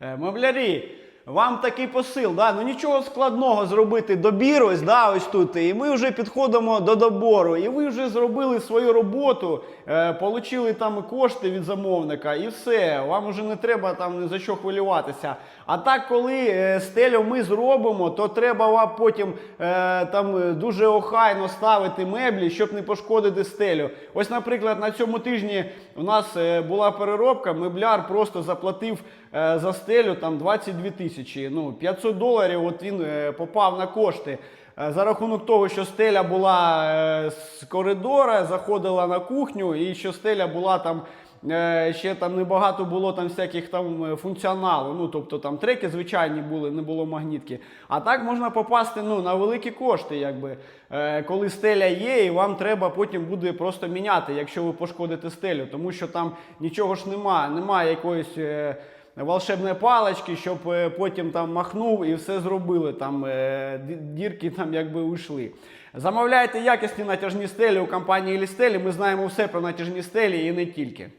Е, Меблярі, вам такий посил, да? ну нічого складного зробити добір ось, да, ось тут. І ми вже підходимо до добору. І ви вже зробили свою роботу, е, там кошти від замовника, і все. Вам вже не треба там за що хвилюватися. А так, коли е, стелю ми зробимо, то треба вам потім е, там е, дуже охайно ставити меблі, щоб не пошкодити стелю. Ось, наприклад, на цьому тижні у нас е, була переробка, мебляр просто заплатив е, за стелю там 22 тисячі. Ну, 500 доларів от він е, попав на кошти. Е, За рахунок того, що стеля була е, з коридора, заходила на кухню, і що стеля була там. Ще там небагато було там всяких там функціоналу. Ну тобто там треки звичайні були, не було магнітки. А так можна попасти ну, на великі кошти, якби коли стеля є, і вам треба потім буде просто міняти, якщо ви пошкодите стелю, тому що там нічого ж немає, немає якоїсь. Волшебної палички, щоб е, потім там махнув і все зробили. Там е, дірки там якби уйшли. Замовляйте якісні натяжні стелі у компанії Лістелі. Ми знаємо все про натяжні стелі і не тільки.